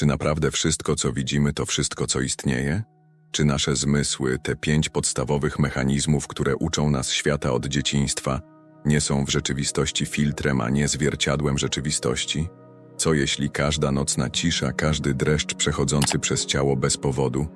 Czy naprawdę wszystko, co widzimy, to wszystko, co istnieje? Czy nasze zmysły, te pięć podstawowych mechanizmów, które uczą nas świata od dzieciństwa, nie są w rzeczywistości filtrem, a nie zwierciadłem rzeczywistości? Co jeśli każda nocna cisza, każdy dreszcz przechodzący przez ciało bez powodu,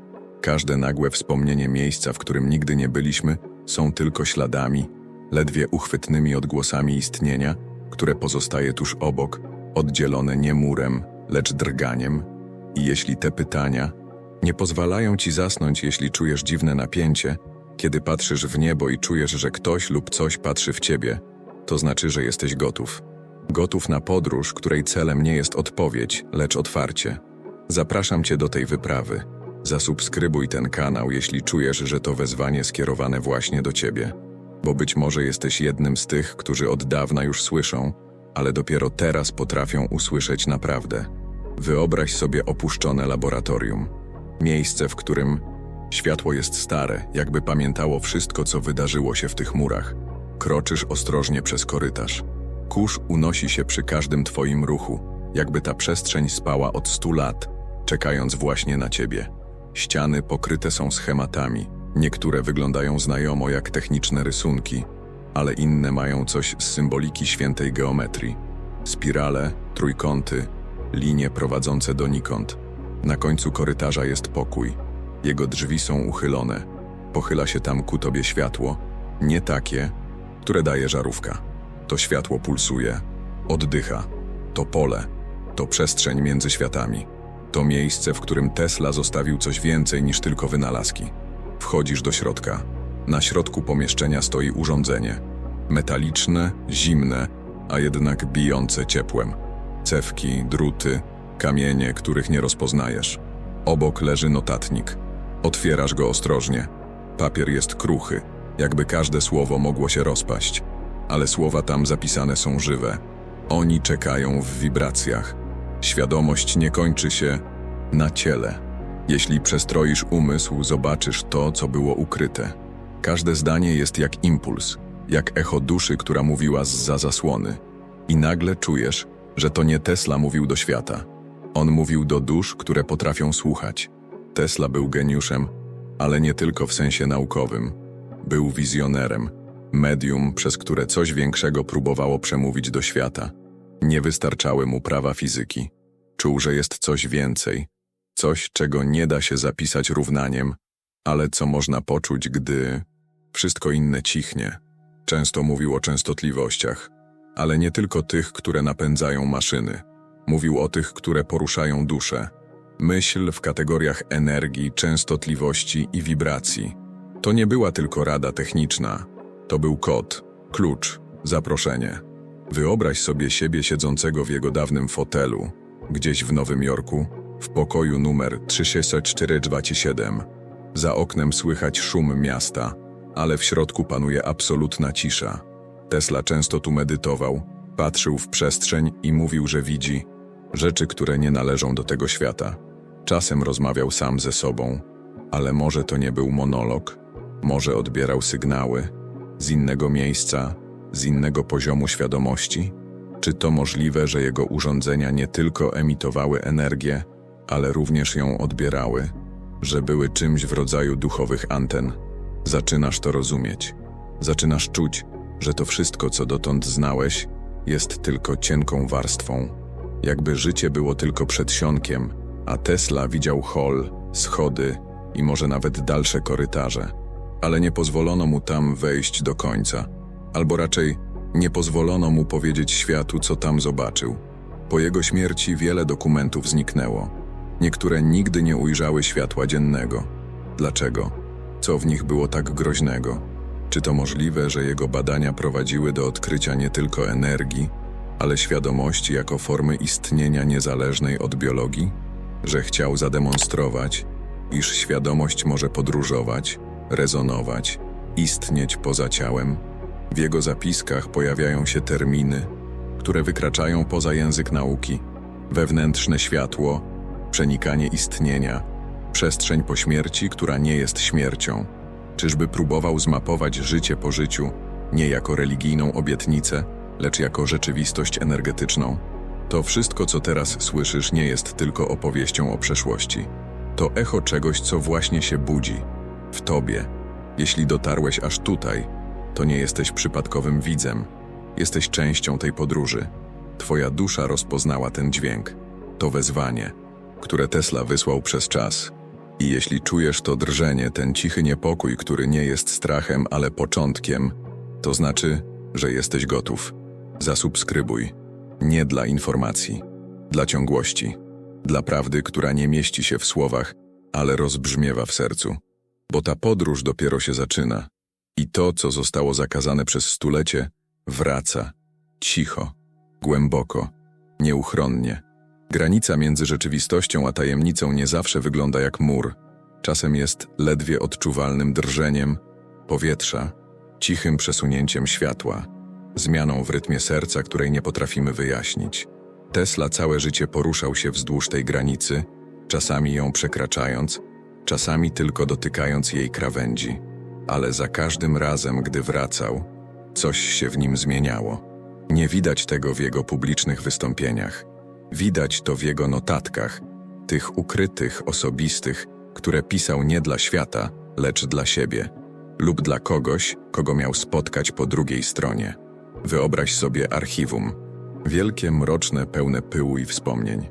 każde nagłe wspomnienie miejsca, w którym nigdy nie byliśmy, są tylko śladami, ledwie uchwytnymi odgłosami istnienia, które pozostaje tuż obok, oddzielone nie murem, lecz drganiem? I jeśli te pytania nie pozwalają ci zasnąć, jeśli czujesz dziwne napięcie, kiedy patrzysz w niebo i czujesz, że ktoś lub coś patrzy w ciebie, to znaczy, że jesteś gotów. Gotów na podróż, której celem nie jest odpowiedź, lecz otwarcie. Zapraszam cię do tej wyprawy. Zasubskrybuj ten kanał, jeśli czujesz, że to wezwanie skierowane właśnie do ciebie. Bo być może jesteś jednym z tych, którzy od dawna już słyszą, ale dopiero teraz potrafią usłyszeć naprawdę. Wyobraź sobie opuszczone laboratorium. Miejsce, w którym światło jest stare, jakby pamiętało wszystko, co wydarzyło się w tych murach. Kroczysz ostrożnie przez korytarz. Kurz unosi się przy każdym twoim ruchu, jakby ta przestrzeń spała od stu lat, czekając właśnie na ciebie. Ściany pokryte są schematami. Niektóre wyglądają znajomo jak techniczne rysunki, ale inne mają coś z symboliki świętej geometrii. Spirale, trójkąty, linie prowadzące donikąd. Na końcu korytarza jest pokój. Jego drzwi są uchylone. Pochyla się tam ku tobie światło, nie takie, które daje żarówka. To światło pulsuje, oddycha. To pole, to przestrzeń między światami. To miejsce, w którym Tesla zostawił coś więcej niż tylko wynalazki. Wchodzisz do środka. Na środku pomieszczenia stoi urządzenie. Metaliczne, zimne, a jednak bijące ciepłem. Cewki, druty, kamienie, których nie rozpoznajesz. Obok leży notatnik. Otwierasz go ostrożnie. Papier jest kruchy, jakby każde słowo mogło się rozpaść. Ale słowa tam zapisane są żywe. Oni czekają w wibracjach. Świadomość nie kończy się na ciele. Jeśli przestroisz umysł, zobaczysz to, co było ukryte. Każde zdanie jest jak impuls, jak echo duszy, która mówiła za zasłony. I nagle czujesz, że to nie Tesla mówił do świata. On mówił do dusz, które potrafią słuchać. Tesla był geniuszem, ale nie tylko w sensie naukowym. Był wizjonerem, medium, przez które coś większego próbowało przemówić do świata. Nie wystarczały mu prawa fizyki. Czuł, że jest coś więcej, coś, czego nie da się zapisać równaniem, ale co można poczuć, gdy wszystko inne cichnie. Często mówił o częstotliwościach, ale nie tylko tych, które napędzają maszyny. Mówił o tych, które poruszają duszę. Myśl w kategoriach energii, częstotliwości i wibracji. To nie była tylko rada techniczna, to był kod, klucz, zaproszenie. Wyobraź sobie siebie siedzącego w jego dawnym fotelu, gdzieś w Nowym Jorku, w pokoju numer 36427. Za oknem słychać szum miasta, ale w środku panuje absolutna cisza. Tesla często tu medytował, patrzył w przestrzeń i mówił, że widzi rzeczy, które nie należą do tego świata. Czasem rozmawiał sam ze sobą, ale może to nie był monolog, może odbierał sygnały z innego miejsca, z innego poziomu świadomości? Czy to możliwe, że jego urządzenia nie tylko emitowały energię, ale również ją odbierały, że były czymś w rodzaju duchowych anten? Zaczynasz to rozumieć. Zaczynasz czuć, że to wszystko, co dotąd znałeś, jest tylko cienką warstwą. Jakby życie było tylko przedsionkiem, a Tesla widział hol, schody i może nawet dalsze korytarze. Ale nie pozwolono mu tam wejść do końca, albo raczej nie pozwolono mu powiedzieć światu, co tam zobaczył. Po jego śmierci wiele dokumentów zniknęło. Niektóre nigdy nie ujrzały światła dziennego. Dlaczego? Co w nich było tak groźnego? Czy to możliwe, że jego badania prowadziły do odkrycia nie tylko energii, ale świadomości jako formy istnienia niezależnej od biologii? Że chciał zademonstrować, iż świadomość może podróżować, rezonować, istnieć poza ciałem? W jego zapiskach pojawiają się terminy, które wykraczają poza język nauki. Wewnętrzne światło, przenikanie istnienia, przestrzeń po śmierci, która nie jest śmiercią. Czyżby próbował zmapować życie po życiu, nie jako religijną obietnicę, lecz jako rzeczywistość energetyczną? To wszystko, co teraz słyszysz, nie jest tylko opowieścią o przeszłości. To echo czegoś, co właśnie się budzi w tobie. Jeśli dotarłeś aż tutaj, to nie jesteś przypadkowym widzem. Jesteś częścią tej podróży. Twoja dusza rozpoznała ten dźwięk. To wezwanie, które Tesla wysłał przez czas. I jeśli czujesz to drżenie, ten cichy niepokój, który nie jest strachem, ale początkiem, to znaczy, że jesteś gotów. Zasubskrybuj. Nie dla informacji, dla ciągłości, dla prawdy, która nie mieści się w słowach, ale rozbrzmiewa w sercu. Bo ta podróż dopiero się zaczyna. I to, co zostało zakazane przez stulecie, wraca. Cicho, głęboko, nieuchronnie. Granica między rzeczywistością a tajemnicą nie zawsze wygląda jak mur. Czasem jest ledwie odczuwalnym drżeniem powietrza, cichym przesunięciem światła, zmianą w rytmie serca, której nie potrafimy wyjaśnić. Tesla całe życie poruszał się wzdłuż tej granicy, czasami ją przekraczając, czasami tylko dotykając jej krawędzi. Ale za każdym razem, gdy wracał, coś się w nim zmieniało. Nie widać tego w jego publicznych wystąpieniach. Widać to w jego notatkach, tych ukrytych, osobistych, które pisał nie dla świata, lecz dla siebie, lub dla kogoś, kogo miał spotkać po drugiej stronie. Wyobraź sobie archiwum. Wielkie, mroczne, pełne pyłu i wspomnień.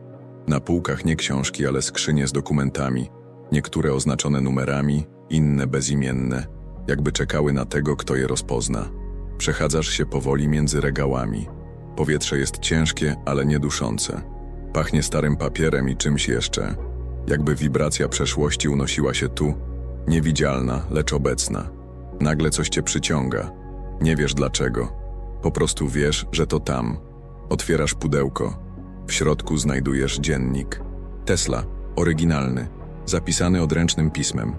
Na półkach nie książki, ale skrzynie z dokumentami, niektóre oznaczone numerami, inne bezimienne, jakby czekały na tego, kto je rozpozna. Przechadzasz się powoli między regałami. Powietrze jest ciężkie, ale nieduszące. Pachnie starym papierem i czymś jeszcze, jakby wibracja przeszłości unosiła się tu, niewidzialna, lecz obecna. Nagle coś cię przyciąga. Nie wiesz dlaczego. Po prostu wiesz, że to tam. Otwierasz pudełko. W środku znajdujesz dziennik. Tesla, oryginalny, zapisany odręcznym pismem.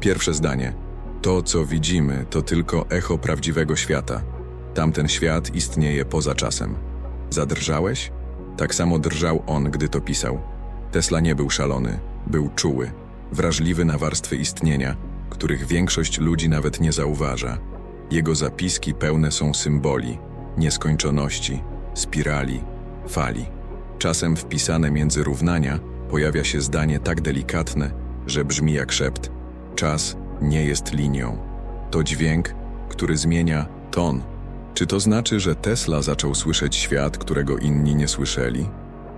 Pierwsze zdanie. To, co widzimy, to tylko echo prawdziwego świata. Tamten świat istnieje poza czasem. Zadrżałeś? Tak samo drżał on, gdy to pisał. Tesla nie był szalony, był czuły, wrażliwy na warstwy istnienia, których większość ludzi nawet nie zauważa. Jego zapiski pełne są symboli, nieskończoności, spirali, fali. Czasem wpisane między równania pojawia się zdanie tak delikatne, że brzmi jak szept. Czas nie jest linią. To dźwięk, który zmienia ton. Czy to znaczy, że Tesla zaczął słyszeć świat, którego inni nie słyszeli?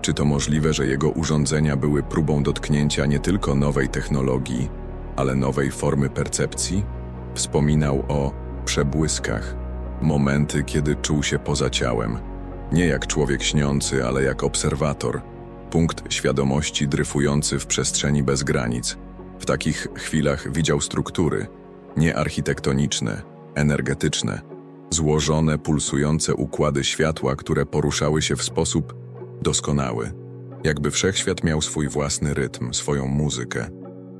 Czy to możliwe, że jego urządzenia były próbą dotknięcia nie tylko nowej technologii, ale nowej formy percepcji? Wspominał o przebłyskach, momenty, kiedy czuł się poza ciałem. Nie jak człowiek śniący, ale jak obserwator, punkt świadomości dryfujący w przestrzeni bez granic. W takich chwilach widział struktury, nie architektoniczne, energetyczne, złożone, pulsujące układy światła, które poruszały się w sposób doskonały. Jakby wszechświat miał swój własny rytm, swoją muzykę.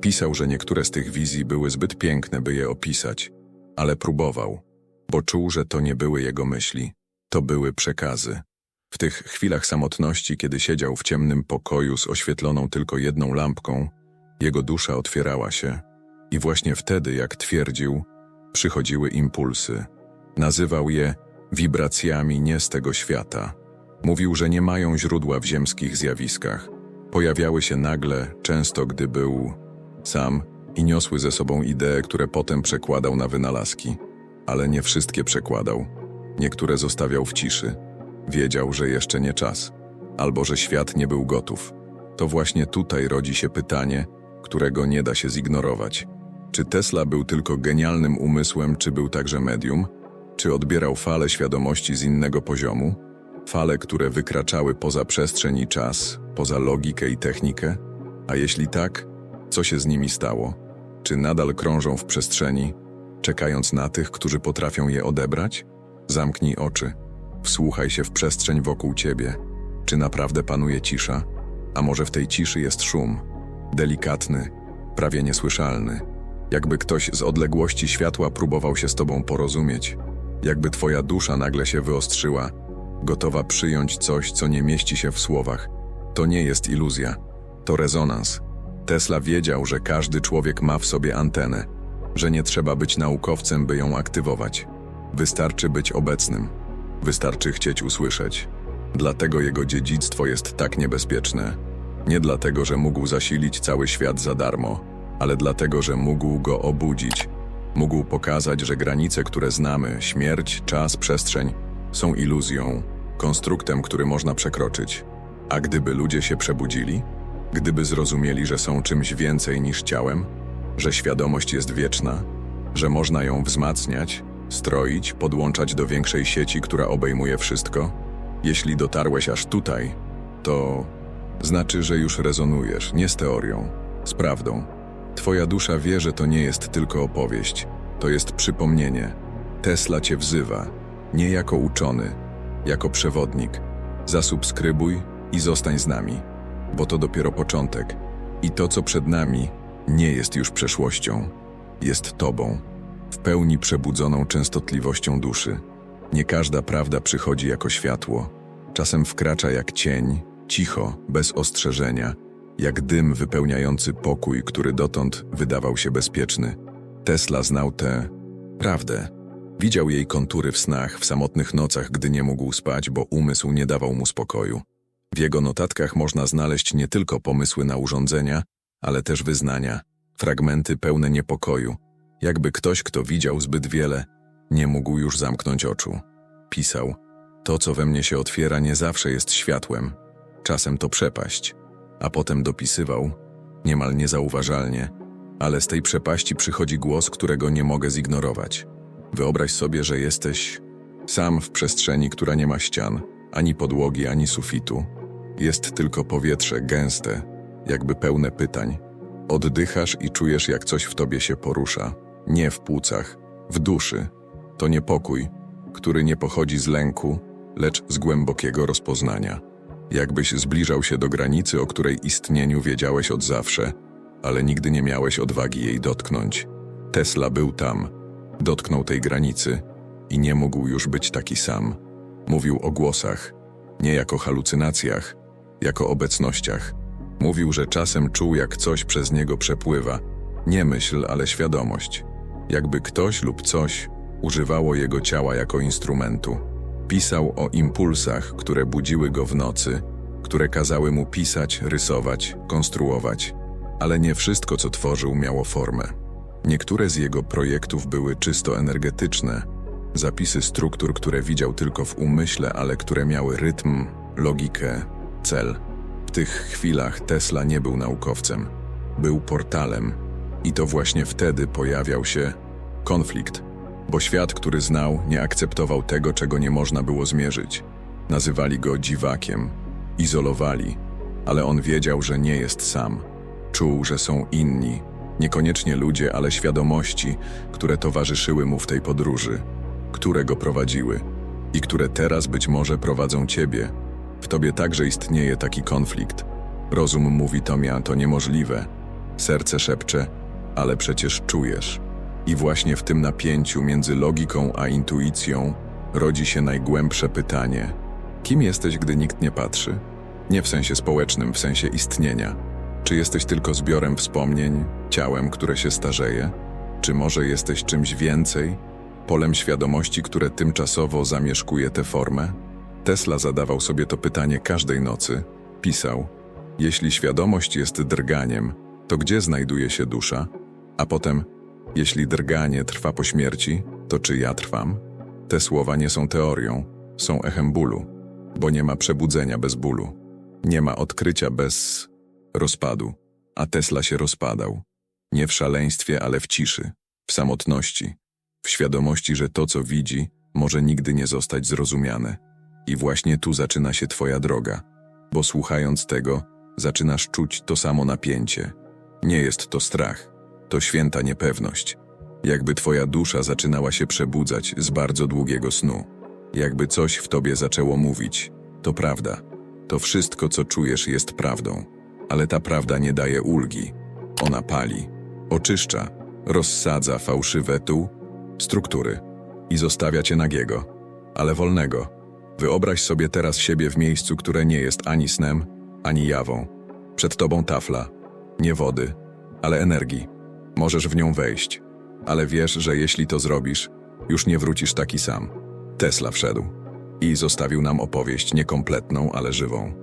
Pisał, że niektóre z tych wizji były zbyt piękne, by je opisać, ale próbował, bo czuł, że to nie były jego myśli, to były przekazy. W tych chwilach samotności, kiedy siedział w ciemnym pokoju z oświetloną tylko jedną lampką, jego dusza otwierała się i właśnie wtedy, jak twierdził, przychodziły impulsy. Nazywał je wibracjami nie z tego świata. Mówił, że nie mają źródła w ziemskich zjawiskach. Pojawiały się nagle, często gdy był sam i niosły ze sobą idee, które potem przekładał na wynalazki. Ale nie wszystkie przekładał. Niektóre zostawiał w ciszy. Wiedział, że jeszcze nie czas, albo że świat nie był gotów. To właśnie tutaj rodzi się pytanie, którego nie da się zignorować. Czy Tesla był tylko genialnym umysłem, czy był także medium? Czy odbierał fale świadomości z innego poziomu? Fale, które wykraczały poza przestrzeń i czas, poza logikę i technikę? A jeśli tak, co się z nimi stało? Czy nadal krążą w przestrzeni, czekając na tych, którzy potrafią je odebrać? Zamknij oczy, wsłuchaj się w przestrzeń wokół ciebie. Czy naprawdę panuje cisza? A może w tej ciszy jest szum? Delikatny, prawie niesłyszalny. Jakby ktoś z odległości światła próbował się z tobą porozumieć. Jakby twoja dusza nagle się wyostrzyła, gotowa przyjąć coś, co nie mieści się w słowach. To nie jest iluzja, to rezonans. Tesla wiedział, że każdy człowiek ma w sobie antenę, że nie trzeba być naukowcem, by ją aktywować. Wystarczy być obecnym, wystarczy chcieć usłyszeć. Dlatego jego dziedzictwo jest tak niebezpieczne. Nie dlatego, że mógł zasilić cały świat za darmo, ale dlatego, że mógł go obudzić. Mógł pokazać, że granice, które znamy śmierć, czas, przestrzeń są iluzją, konstruktem, który można przekroczyć. A gdyby ludzie się przebudzili? Gdyby zrozumieli, że są czymś więcej niż ciałem, że świadomość jest wieczna, że można ją wzmacniać, stroić, podłączać do większej sieci, która obejmuje wszystko? Jeśli dotarłeś aż tutaj, to znaczy, że już rezonujesz nie z teorią, z prawdą. Twoja dusza wie, że to nie jest tylko opowieść, to jest przypomnienie. Tesla cię wzywa, nie jako uczony, jako przewodnik. Zasubskrybuj i zostań z nami, bo to dopiero początek. I to, co przed nami, nie jest już przeszłością, jest Tobą, w pełni przebudzoną częstotliwością duszy. Nie każda prawda przychodzi jako światło, czasem wkracza jak cień, cicho, bez ostrzeżenia, jak dym wypełniający pokój, który dotąd wydawał się bezpieczny. Tesla znał tę prawdę. Widział jej kontury w snach, w samotnych nocach, gdy nie mógł spać, bo umysł nie dawał mu spokoju. W jego notatkach można znaleźć nie tylko pomysły na urządzenia, ale też wyznania, fragmenty pełne niepokoju, jakby ktoś, kto widział zbyt wiele, nie mógł już zamknąć oczu. Pisał: To, co we mnie się otwiera, nie zawsze jest światłem, czasem to przepaść. A potem dopisywał, niemal niezauważalnie, ale z tej przepaści przychodzi głos, którego nie mogę zignorować. Wyobraź sobie, że jesteś sam w przestrzeni, która nie ma ścian, ani podłogi, ani sufitu. Jest tylko powietrze gęste, jakby pełne pytań. Oddychasz i czujesz, jak coś w tobie się porusza. Nie w płucach, w duszy. To niepokój, który nie pochodzi z lęku, lecz z głębokiego rozpoznania. Jakbyś zbliżał się do granicy, o której istnieniu wiedziałeś od zawsze, ale nigdy nie miałeś odwagi jej dotknąć. Tesla był tam, dotknął tej granicy i nie mógł już być taki sam. Mówił o głosach, nie jako halucynacjach, jako obecnościach. Mówił, że czasem czuł, jak coś przez niego przepływa. Nie myśl, ale świadomość. Jakby ktoś lub coś używało jego ciała jako instrumentu. Pisał o impulsach, które budziły go w nocy, które kazały mu pisać, rysować, konstruować. Ale nie wszystko, co tworzył, miało formę. Niektóre z jego projektów były czysto energetyczne, zapisy struktur, które widział tylko w umyśle, ale które miały rytm, logikę, cel. W tych chwilach Tesla nie był naukowcem, był portalem. I to właśnie wtedy pojawiał się konflikt, bo świat, który znał, nie akceptował tego, czego nie można było zmierzyć. Nazywali go dziwakiem, izolowali, ale on wiedział, że nie jest sam. Czuł, że są inni, niekoniecznie ludzie, ale świadomości, które towarzyszyły mu w tej podróży, które go prowadziły i które teraz być może prowadzą ciebie. W tobie także istnieje taki konflikt. Rozum mówi Tomia, to niemożliwe. Serce szepcze, ale przecież czujesz. I właśnie w tym napięciu między logiką a intuicją rodzi się najgłębsze pytanie: kim jesteś, gdy nikt nie patrzy? Nie w sensie społecznym, w sensie istnienia. Czy jesteś tylko zbiorem wspomnień, ciałem, które się starzeje? Czy może jesteś czymś więcej, polem świadomości, które tymczasowo zamieszkuje tę formę? Tesla zadawał sobie to pytanie każdej nocy. Pisał: Jeśli świadomość jest drganiem, to gdzie znajduje się dusza? A potem: Jeśli drganie trwa po śmierci, to czy ja trwam? Te słowa nie są teorią, są echem bólu, bo nie ma przebudzenia bez bólu. Nie ma odkrycia bez rozpadu, a Tesla się rozpadał. Nie w szaleństwie, ale w ciszy, w samotności, w świadomości, że to, co widzi, może nigdy nie zostać zrozumiane. I właśnie tu zaczyna się Twoja droga, bo słuchając tego, zaczynasz czuć to samo napięcie. Nie jest to strach, to święta niepewność. Jakby Twoja dusza zaczynała się przebudzać z bardzo długiego snu. Jakby coś w Tobie zaczęło mówić. To prawda. To wszystko, co czujesz, jest prawdą. Ale ta prawda nie daje ulgi. Ona pali, oczyszcza, rozsadza fałszywe tu, struktury i zostawia cię nagiego, ale wolnego. Wyobraź sobie teraz siebie w miejscu, które nie jest ani snem, ani jawą. Przed tobą tafla, nie wody, ale energii. Możesz w nią wejść, ale wiesz, że jeśli to zrobisz, już nie wrócisz taki sam. Tesla wszedł. I zostawił nam opowieść niekompletną, ale żywą.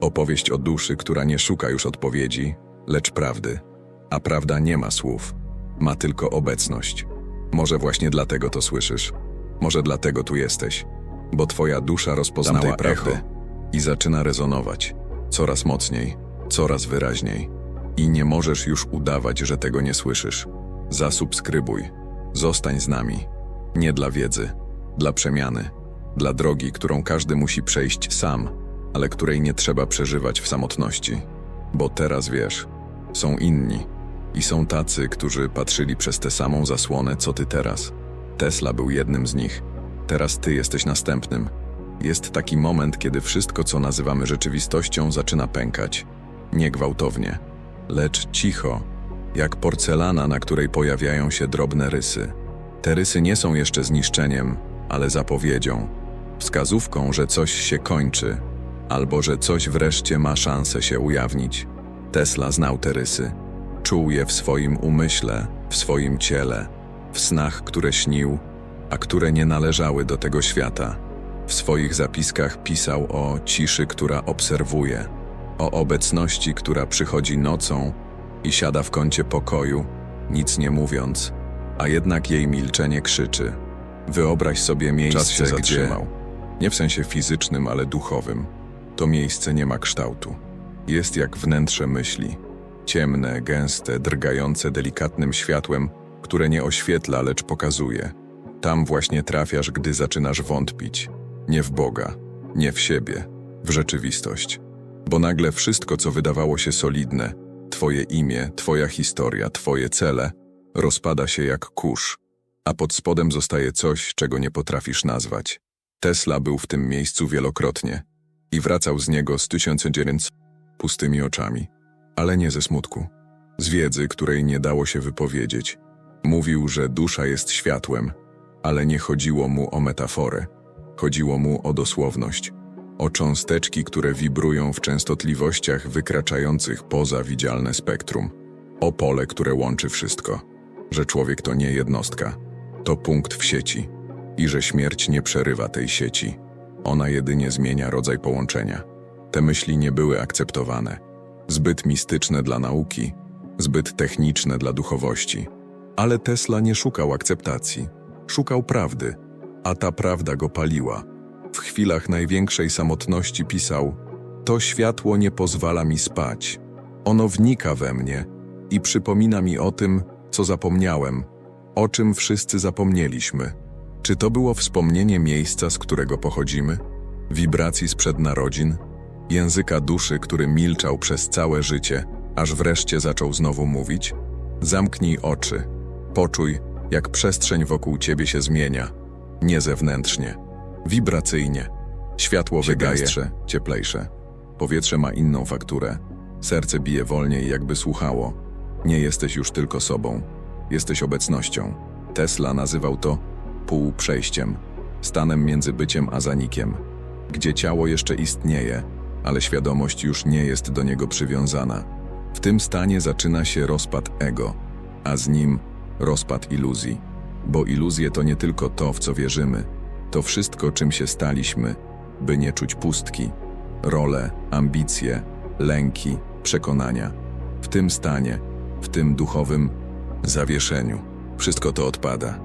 Opowieść o duszy, która nie szuka już odpowiedzi, lecz prawdy. A prawda nie ma słów, ma tylko obecność. Może właśnie dlatego to słyszysz. Może dlatego tu jesteś. Bo twoja dusza rozpoznała echo i zaczyna rezonować. Coraz mocniej, coraz wyraźniej. I nie możesz już udawać, że tego nie słyszysz. Zasubskrybuj. Zostań z nami. Nie dla wiedzy, dla przemiany, dla drogi, którą każdy musi przejść sam, ale której nie trzeba przeżywać w samotności. Bo teraz wiesz, są inni. I są tacy, którzy patrzyli przez tę samą zasłonę, co ty teraz. Tesla był jednym z nich. Teraz ty jesteś następnym. Jest taki moment, kiedy wszystko, co nazywamy rzeczywistością, zaczyna pękać. Nie gwałtownie, lecz cicho, jak porcelana, na której pojawiają się drobne rysy. Te rysy nie są jeszcze zniszczeniem, ale zapowiedzią, wskazówką, że coś się kończy, albo że coś wreszcie ma szansę się ujawnić. Tesla znał te rysy. Czuł je w swoim umyśle, w swoim ciele, w snach, które śnił, a które nie należały do tego świata. W swoich zapiskach pisał o ciszy, która obserwuje, o obecności, która przychodzi nocą i siada w kącie pokoju, nic nie mówiąc, a jednak jej milczenie krzyczy. Wyobraź sobie miejsce, Czas się gdzie... zatrzymał. Nie w sensie fizycznym, ale duchowym. To miejsce nie ma kształtu. Jest jak wnętrze myśli. Ciemne, gęste, drgające delikatnym światłem, które nie oświetla, lecz pokazuje. Tam właśnie trafiasz, gdy zaczynasz wątpić. Nie w Boga, nie w siebie, w rzeczywistość. Bo nagle wszystko, co wydawało się solidne, twoje imię, twoja historia, twoje cele, rozpada się jak kurz, a pod spodem zostaje coś, czego nie potrafisz nazwać. Tesla był w tym miejscu wielokrotnie i wracał z niego z 1900 pustymi oczami, ale nie ze smutku, z wiedzy, której nie dało się wypowiedzieć. Mówił, że dusza jest światłem, ale nie chodziło mu o metaforę. Chodziło mu o dosłowność, o cząsteczki, które wibrują w częstotliwościach wykraczających poza widzialne spektrum, o pole, które łączy wszystko, że człowiek to nie jednostka, to punkt w sieci i że śmierć nie przerywa tej sieci. Ona jedynie zmienia rodzaj połączenia. Te myśli nie były akceptowane. Zbyt mistyczne dla nauki, zbyt techniczne dla duchowości. Ale Tesla nie szukał akceptacji. Szukał prawdy, a ta prawda go paliła. W chwilach największej samotności pisał: To światło nie pozwala mi spać. Ono wnika we mnie i przypomina mi o tym, co zapomniałem, o czym wszyscy zapomnieliśmy. Czy to było wspomnienie miejsca, z którego pochodzimy? Wibracji sprzed narodzin? Języka duszy, który milczał przez całe życie, aż wreszcie zaczął znowu mówić? Zamknij oczy. Poczuj, jak przestrzeń wokół ciebie się zmienia. Nie zewnętrznie, wibracyjnie. Światło wygaje cieplejsze. Powietrze ma inną fakturę. Serce bije wolniej, jakby słuchało. Nie jesteś już tylko sobą. Jesteś obecnością. Tesla nazywał to półprzejściem, stanem między byciem a zanikiem, gdzie ciało jeszcze istnieje, ale świadomość już nie jest do niego przywiązana. W tym stanie zaczyna się rozpad ego, a z nim rozpad iluzji. Bo iluzje to nie tylko to, w co wierzymy, to wszystko, czym się staliśmy, by nie czuć pustki, role, ambicje, lęki, przekonania. W tym stanie, w tym duchowym zawieszeniu, wszystko to odpada.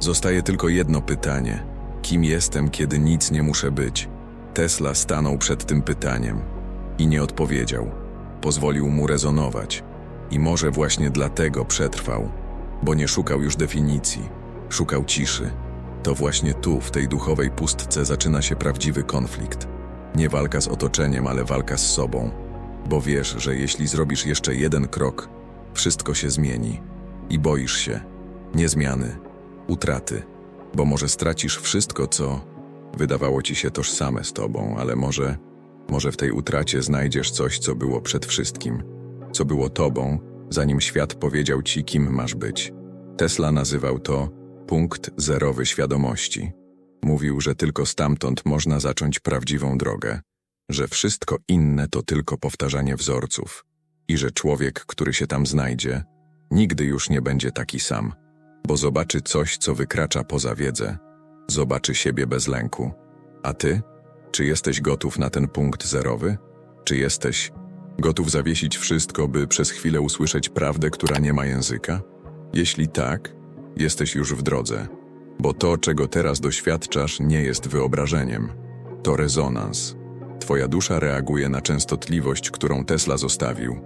Zostaje tylko jedno pytanie: kim jestem, kiedy nic nie muszę być? Tesla stanął przed tym pytaniem i nie odpowiedział. Pozwolił mu rezonować. I może właśnie dlatego przetrwał, bo nie szukał już definicji, szukał ciszy. To właśnie tu, w tej duchowej pustce, zaczyna się prawdziwy konflikt. Nie walka z otoczeniem, ale walka z sobą. Bo wiesz, że jeśli zrobisz jeszcze jeden krok, wszystko się zmieni. I boisz się nie zmiany, utraty, bo może stracisz wszystko, co wydawało ci się tożsame z tobą, ale może, może w tej utracie znajdziesz coś, co było przed wszystkim, co było tobą, zanim świat powiedział ci, kim masz być. Tesla nazywał to punkt zerowy świadomości. Mówił, że tylko stamtąd można zacząć prawdziwą drogę, że wszystko inne to tylko powtarzanie wzorców i że człowiek, który się tam znajdzie, nigdy już nie będzie taki sam, bo zobaczy coś, co wykracza poza wiedzę, zobaczy siebie bez lęku, A ty? Czy jesteś gotów na ten punkt zerowy? Czy jesteś gotów zawiesić wszystko, by przez chwilę usłyszeć prawdę, która nie ma języka? Jeśli tak, jesteś już w drodze, bo to, czego teraz doświadczasz, nie jest wyobrażeniem. To rezonans. Twoja dusza reaguje na częstotliwość, którą Tesla zostawił.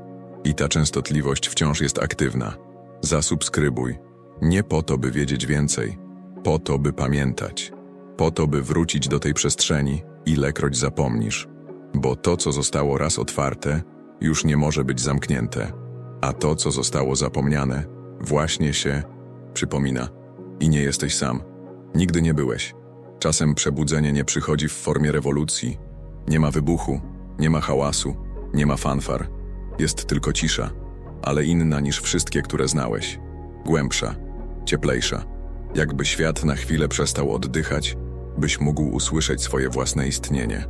I ta częstotliwość wciąż jest aktywna. Zasubskrybuj. Nie po to, by wiedzieć więcej, po to, by pamiętać, po to, by wrócić do tej przestrzeni, ilekroć zapomnisz. Bo to, co zostało raz otwarte, już nie może być zamknięte, a to, co zostało zapomniane, właśnie się przypomina. I nie jesteś sam. Nigdy nie byłeś. Czasem przebudzenie nie przychodzi w formie rewolucji. Nie ma wybuchu, nie ma hałasu, nie ma fanfar. Jest tylko cisza, ale inna niż wszystkie, które znałeś. Głębsza, cieplejsza. Jakby świat na chwilę przestał oddychać, byś mógł usłyszeć swoje własne istnienie.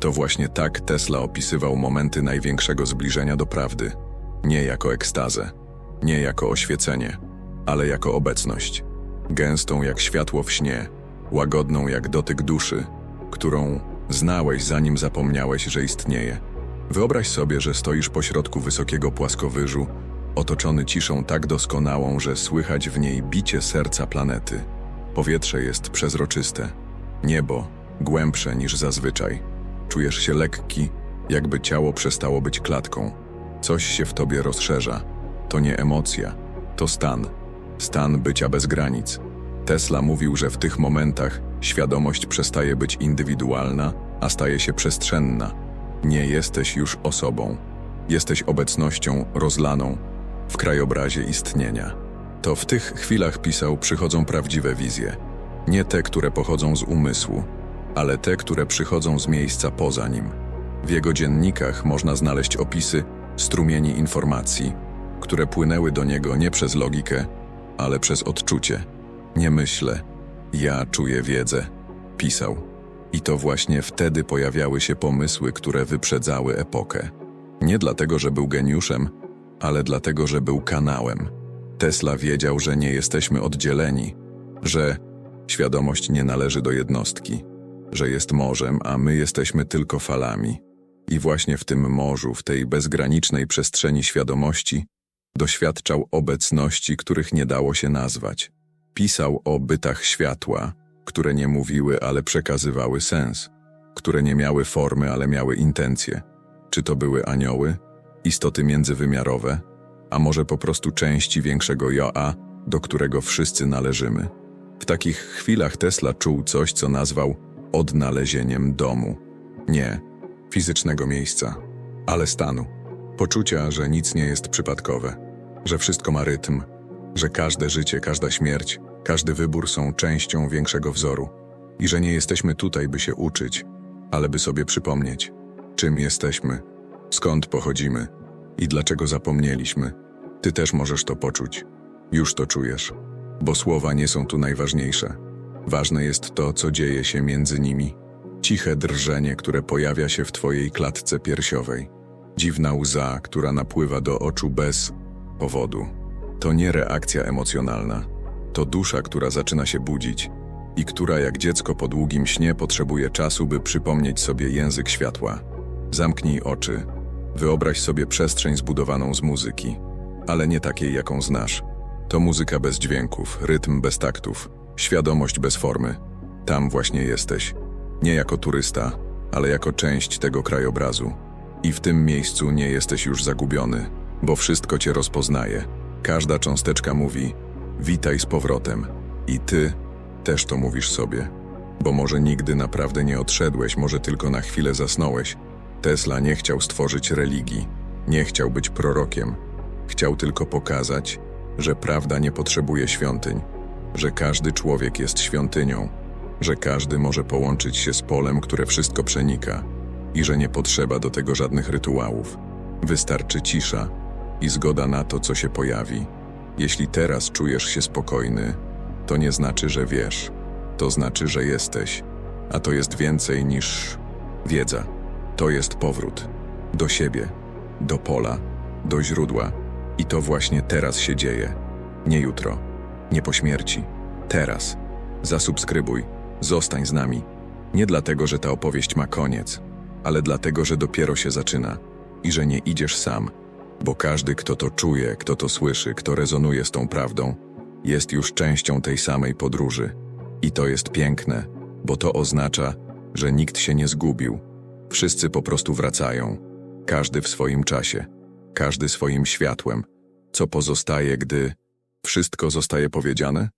To właśnie tak Tesla opisywał momenty największego zbliżenia do prawdy. Nie jako ekstazę, nie jako oświecenie, ale jako obecność. Gęstą jak światło w śnie, łagodną jak dotyk duszy, którą znałeś zanim zapomniałeś, że istnieje. Wyobraź sobie, że stoisz pośrodku wysokiego płaskowyżu, otoczony ciszą tak doskonałą, że słychać w niej bicie serca planety. Powietrze jest przezroczyste, niebo głębsze niż zazwyczaj. Czujesz się lekki, jakby ciało przestało być klatką. Coś się w tobie rozszerza. To nie emocja, to stan. Stan bycia bez granic. Tesla mówił, że w tych momentach świadomość przestaje być indywidualna, a staje się przestrzenna. Nie jesteś już osobą. Jesteś obecnością rozlaną w krajobrazie istnienia. To w tych chwilach pisał przychodzą prawdziwe wizje. Nie te, które pochodzą z umysłu, ale te, które przychodzą z miejsca poza nim. W jego dziennikach można znaleźć opisy strumieni informacji, które płynęły do niego nie przez logikę, ale przez odczucie. Nie myślę, ja czuję wiedzę, pisał. I to właśnie wtedy pojawiały się pomysły, które wyprzedzały epokę. Nie dlatego, że był geniuszem, ale dlatego, że był kanałem. Tesla wiedział, że nie jesteśmy oddzieleni, że świadomość nie należy do jednostki, że jest morzem, a my jesteśmy tylko falami. I właśnie w tym morzu, w tej bezgranicznej przestrzeni świadomości, doświadczał obecności, których nie dało się nazwać. Pisał o bytach światła, które nie mówiły, ale przekazywały sens, które nie miały formy, ale miały intencje. Czy to były anioły, istoty międzywymiarowe, a może po prostu części większego Joa, do którego wszyscy należymy. W takich chwilach Tesla czuł coś, co nazwał odnalezieniem domu. Nie fizycznego miejsca, ale stanu. Poczucia, że nic nie jest przypadkowe, że wszystko ma rytm, że każde życie, każda śmierć, każdy wybór są częścią większego wzoru i że nie jesteśmy tutaj, by się uczyć, ale by sobie przypomnieć, czym jesteśmy, skąd pochodzimy i dlaczego zapomnieliśmy. Ty też możesz to poczuć. Już to czujesz, bo słowa nie są tu najważniejsze. Ważne jest to, co dzieje się między nimi. Ciche drżenie, które pojawia się w twojej klatce piersiowej. Dziwna łza, która napływa do oczu bez powodu. To nie reakcja emocjonalna. To dusza, która zaczyna się budzić i która jak dziecko po długim śnie potrzebuje czasu, by przypomnieć sobie język światła. Zamknij oczy. Wyobraź sobie przestrzeń zbudowaną z muzyki, ale nie takiej, jaką znasz. To muzyka bez dźwięków, rytm bez taktów, świadomość bez formy. Tam właśnie jesteś. Nie jako turysta, ale jako część tego krajobrazu. I w tym miejscu nie jesteś już zagubiony, bo wszystko cię rozpoznaje. Każda cząsteczka mówi: Witaj z powrotem. I ty też to mówisz sobie. Bo może nigdy naprawdę nie odszedłeś, może tylko na chwilę zasnąłeś. Tesla nie chciał stworzyć religii, nie chciał być prorokiem. Chciał tylko pokazać, że prawda nie potrzebuje świątyń, że każdy człowiek jest świątynią, że każdy może połączyć się z polem, które wszystko przenika i że nie potrzeba do tego żadnych rytuałów. Wystarczy cisza i zgoda na to, co się pojawi. Jeśli teraz czujesz się spokojny, to nie znaczy, że wiesz. To znaczy, że jesteś. A to jest więcej niż wiedza. To jest powrót do siebie, do pola, do źródła. I to właśnie teraz się dzieje. Nie jutro, nie po śmierci. Teraz. Zasubskrybuj, zostań z nami. Nie dlatego, że ta opowieść ma koniec, ale dlatego, że dopiero się zaczyna i że nie idziesz sam, bo każdy, kto to czuje, kto to słyszy, kto rezonuje z tą prawdą, jest już częścią tej samej podróży. I to jest piękne, bo to oznacza, że nikt się nie zgubił. Wszyscy po prostu wracają, każdy w swoim czasie, każdy swoim światłem. Co pozostaje, gdy wszystko zostaje powiedziane?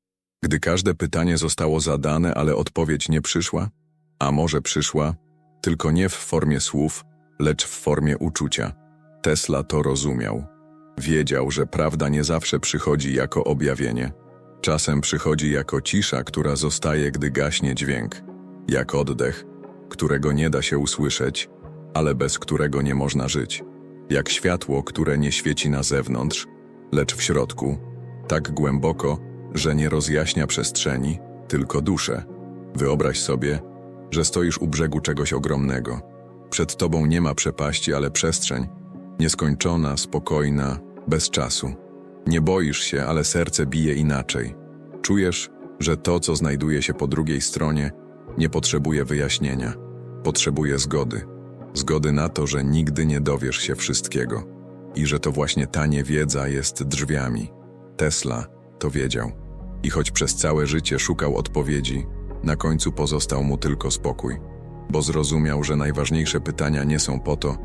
Gdy każde pytanie zostało zadane, ale odpowiedź nie przyszła? A może przyszła, tylko nie w formie słów, lecz w formie uczucia. Tesla to rozumiał. Wiedział, że prawda nie zawsze przychodzi jako objawienie. Czasem przychodzi jako cisza, która zostaje, gdy gaśnie dźwięk, jak oddech, którego nie da się usłyszeć, ale bez którego nie można żyć, jak światło, które nie świeci na zewnątrz, lecz w środku, tak głęboko, że nie rozjaśnia przestrzeni, tylko duszę. Wyobraź sobie, że stoisz u brzegu czegoś ogromnego. Przed tobą nie ma przepaści, ale przestrzeń, nieskończona, spokojna, bez czasu. Nie boisz się, ale serce bije inaczej. Czujesz, że to, co znajduje się po drugiej stronie, nie potrzebuje wyjaśnienia. Potrzebuje zgody. Zgody na to, że nigdy nie dowiesz się wszystkiego. I że to właśnie ta niewiedza jest drzwiami. Tesla to wiedział. I choć przez całe życie szukał odpowiedzi, na końcu pozostał mu tylko spokój. Bo zrozumiał, że najważniejsze pytania nie są po to,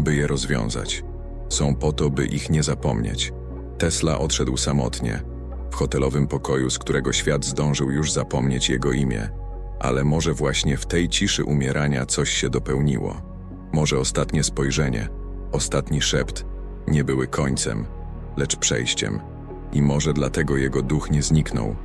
by je rozwiązać. Są po to, by ich nie zapomnieć. Tesla odszedł samotnie, w hotelowym pokoju, z którego świat zdążył już zapomnieć jego imię. Ale może właśnie w tej ciszy umierania coś się dopełniło. Może ostatnie spojrzenie, ostatni szept nie były końcem, lecz przejściem. I może dlatego jego duch nie zniknął.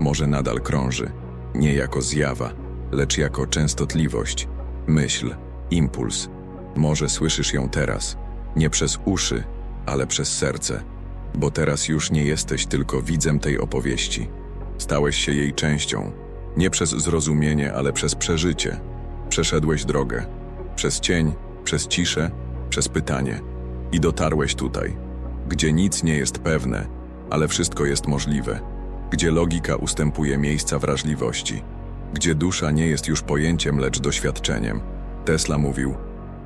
Może nadal krąży, nie jako zjawa, lecz jako częstotliwość, myśl, impuls. Może słyszysz ją teraz, nie przez uszy, ale przez serce, bo teraz już nie jesteś tylko widzem tej opowieści. Stałeś się jej częścią, nie przez zrozumienie, ale przez przeżycie. Przeszedłeś drogę, przez cień, przez ciszę, przez pytanie i dotarłeś tutaj, gdzie nic nie jest pewne, ale wszystko jest możliwe, gdzie logika ustępuje miejsca wrażliwości, gdzie dusza nie jest już pojęciem, lecz doświadczeniem. Tesla mówił: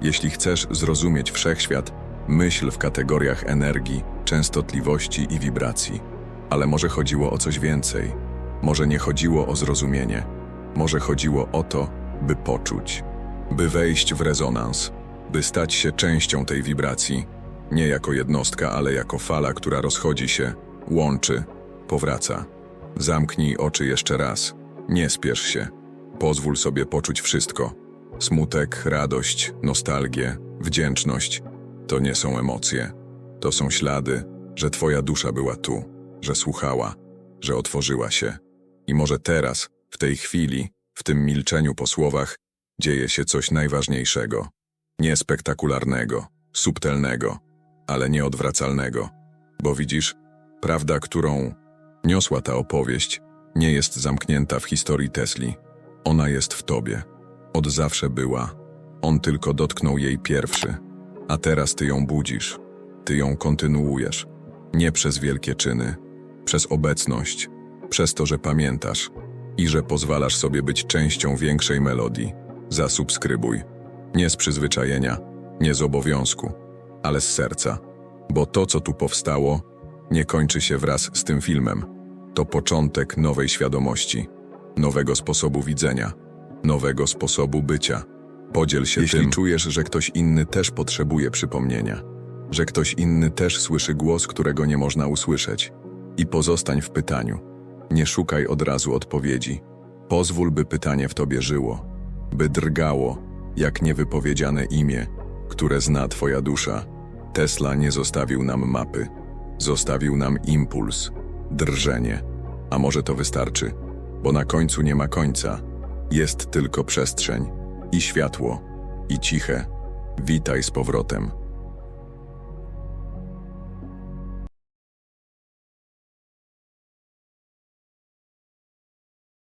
Jeśli chcesz zrozumieć wszechświat, myśl w kategoriach energii, częstotliwości i wibracji. Ale może chodziło o coś więcej. Może nie chodziło o zrozumienie. Może chodziło o to, by poczuć, by wejść w rezonans, by stać się częścią tej wibracji, nie jako jednostka, ale jako fala, która rozchodzi się, łączy, powraca. Zamknij oczy jeszcze raz. Nie spiesz się. Pozwól sobie poczuć wszystko. Smutek, radość, nostalgię, wdzięczność to nie są emocje. To są ślady, że Twoja dusza była tu, że słuchała, że otworzyła się. I może teraz, w tej chwili, w tym milczeniu po słowach, dzieje się coś najważniejszego. Nie spektakularnego, subtelnego, ale nieodwracalnego. Bo widzisz, prawda, którą niosła ta opowieść, nie jest zamknięta w historii Tesli. Ona jest w tobie. Od zawsze była. On tylko dotknął jej pierwszy. A teraz ty ją budzisz. Ty ją kontynuujesz. Nie przez wielkie czyny, przez obecność, przez to, że pamiętasz i że pozwalasz sobie być częścią większej melodii. Zasubskrybuj. Nie z przyzwyczajenia, nie z obowiązku, ale z serca. Bo to, co tu powstało, nie kończy się wraz z tym filmem. To początek nowej świadomości, nowego sposobu widzenia, nowego sposobu bycia. Podziel się Jeśli tym, czujesz, że ktoś inny też potrzebuje przypomnienia, że ktoś inny też słyszy głos, którego nie można usłyszeć. I pozostań w pytaniu. Nie szukaj od razu odpowiedzi. Pozwól, by pytanie w tobie żyło, by drgało, jak niewypowiedziane imię, które zna twoja dusza. Tesla nie zostawił nam mapy, zostawił nam impuls, drżenie. A może to wystarczy, bo na końcu nie ma końca. Jest tylko przestrzeń i światło i ciche. Witaj z powrotem.